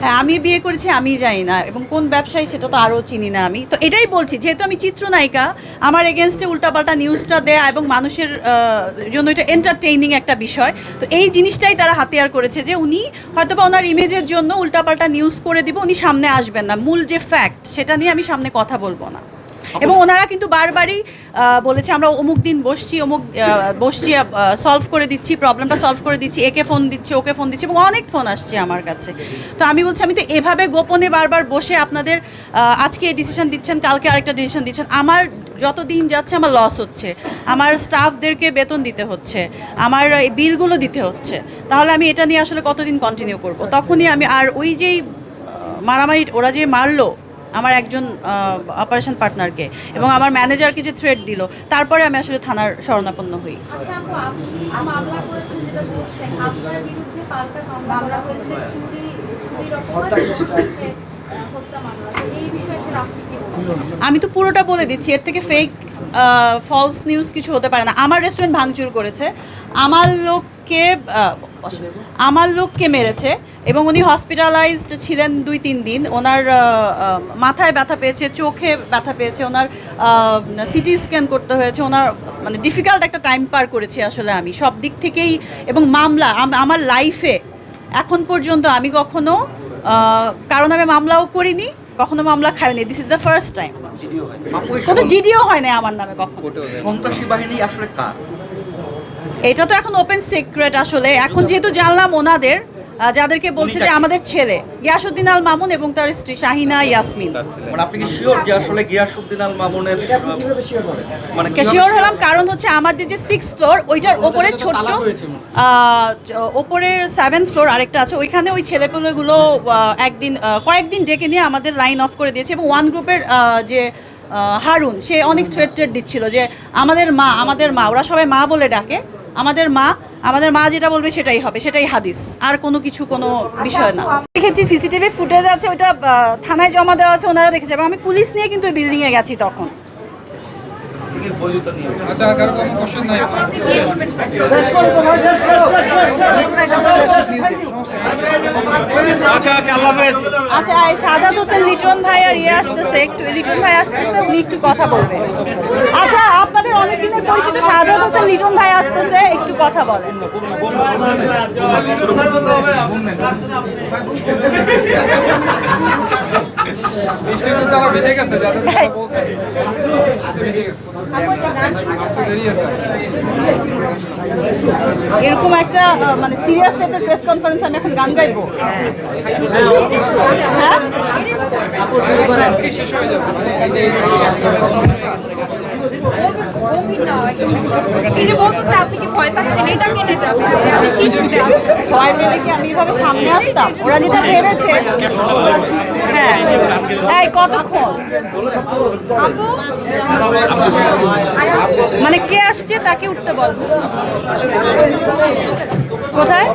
হ্যাঁ আমি বিয়ে করেছি, আমি জানি না। এবং কোন ব্যবসায়ী সেটা তো আরও চিনি না আমি। তো এটাই বলছি, যেহেতু আমি চিত্রনায়িকা, আমার এগেনস্টে উল্টাপাল্টা নিউজটা দেয়া এবং মানুষের জন্য এটা এন্টারটেইনিং একটা বিষয়, তো এই জিনিসটাই তারা হাতিয়ার করেছে যে উনি হয়তো বা ওনার ইমেজের জন্য উল্টাপাল্টা নিউজ করে দিব, উনি সামনে আসবেন না। মূল যে ফ্যাক্ট সেটা নিয়ে আমি সামনে কথা বলব না। এবং ওনারা কিন্তু বারবারই বলেছে, আমরা অমুক দিন বসছি, অমুক বসছি সলভ করে দিচ্ছি প্রবলেমটা সলভ করে দিচ্ছি, একে ফোন দিচ্ছি, ওকে ফোন দিচ্ছি, এবং অনেক ফোন আসছে আমার কাছে। তো আমি বলছি, আমি তো এভাবে গোপনে বারবার বসে আপনাদের আজকে ডিসিশন দিচ্ছেন, কালকে আরেকটা ডিসিশন দিচ্ছেন। আমার যত দিন যাচ্ছে, আমার লস হচ্ছে। আমার স্টাফদেরকে বেতন দিতে হচ্ছে। আমার এই বিলগুলো দিতে হচ্ছে। তাহলে আমি এটা নিয়ে আসলে কতদিন কন্টিনিউ করব? তখনই আমি আর ওই যেই মারামারি, ওরা যে মারলো আমার একজন অপারেশন পার্টনারকে এবং আমার ম্যানেজারকে যে থ্রেড দিল তারপরে আমি আসলে থানার শরণাপন্ন হই। আচ্ছা আমি তো পুরোটা বলে দিচ্ছি এর থেকে ফেক ফলস নিউজ কিছু হতে পারে না। আমার রেস্টুরেন্ট ভাঙচুর করেছে আমার লোককে আমার লোককে মেরেছে এবং উনি হসপিটালাইজড ছিলেন দুই তিন দিন। ওনার মাথায় ব্যথা পেয়েছে চোখে ব্যথা পেয়েছে ওনার সিটি স্ক্যান করতে হয়েছে ওনার মানে ডিফিকাল্ট একটা টাইম পার করেছি আসলে আমি। সব দিক থেকেই এবং মামলা আমার লাইফে এখন পর্যন্ত আমি কখনো কারণ আমি মামলাও করিনি কখনো মামলা খাইনি this is the first time কোনো জিডিও হয় না আমার নামে কখনো। সন্ত্রাসী বাহিনী আসলে কার? এটা তো এখন ওপেন সিক্রেট আসলে। এখন যেহেতু জানলাম ওনাদের যাদেরকে বলছে যে আমাদের ছেলে ইয়াসুদ্দিন আল মামুন এবং তার স্ত্রী শাহিনা ইয়াসমিন। মানে আপনি কি শিওর যে আসলে গিয়াসুদ্দিন আল মামুনের মানে শিওর হলাম কারণ হচ্ছে আমাদের যে সিক্স ফ্লোর ওইটার ওপরে ছোট্ট ওপরে সেভেন ফ্লোর আরেকটা আছে। ওইখানে ওই ছেলেপুলেগুলো আহ, একদিন কয়েকদিন ডেকে নিয়ে আমাদের লাইন অফ করে দিয়েছে। এবং ওয়ান গ্রুপের যে হারুন সে অনেক থ্রেট দিচ্ছিল যে আমাদের মা আমাদের মা ওরা সবাই মা বলে ডাকে। আমাদের মা আমাদের মা যেটা বলবে সেটাই হবে সেটাই হাদিস। আর কোনো কিছু কোনো বিষয় না। দেখেছি সিসিটিভি ফুটেজ আছে ওটা থানায় জমা দেওয়া আছে ওনারা দেখেছে। এবং আমি পুলিশ নিয়ে কিন্তু বিল্ডিংয়ে গেছি তখন। আচ্ছা আচ্ছা এই সাদাত হোসেন লিটন ভাই আর ইয়ে আসতেছে একটু লিটন ভাই আসতেছে উনি একটু কথা বলবে আচ্ছা অনেক পরিচিত হোসেন লিটন ভাই আসতেছে, একটু কথা বলেন। এরকম একটা মানে সিরিয়াস টাইপের প্রেস কনফারেন্স আমি এখন গান গাইবো? হ্যাঁ? এই যে আপনি কি ভয় পাচ্ছেন? এটা কেটে যাবে। আমি চিন্তিত ভয় পেলে কি আমি এভাবে সামনে আসতাম? ওরা যেটা ভেবেছে হ্যাঁ। এই কতক্ষণ? মানে কে আসছে তাকে উঠতে বল। কোথায়?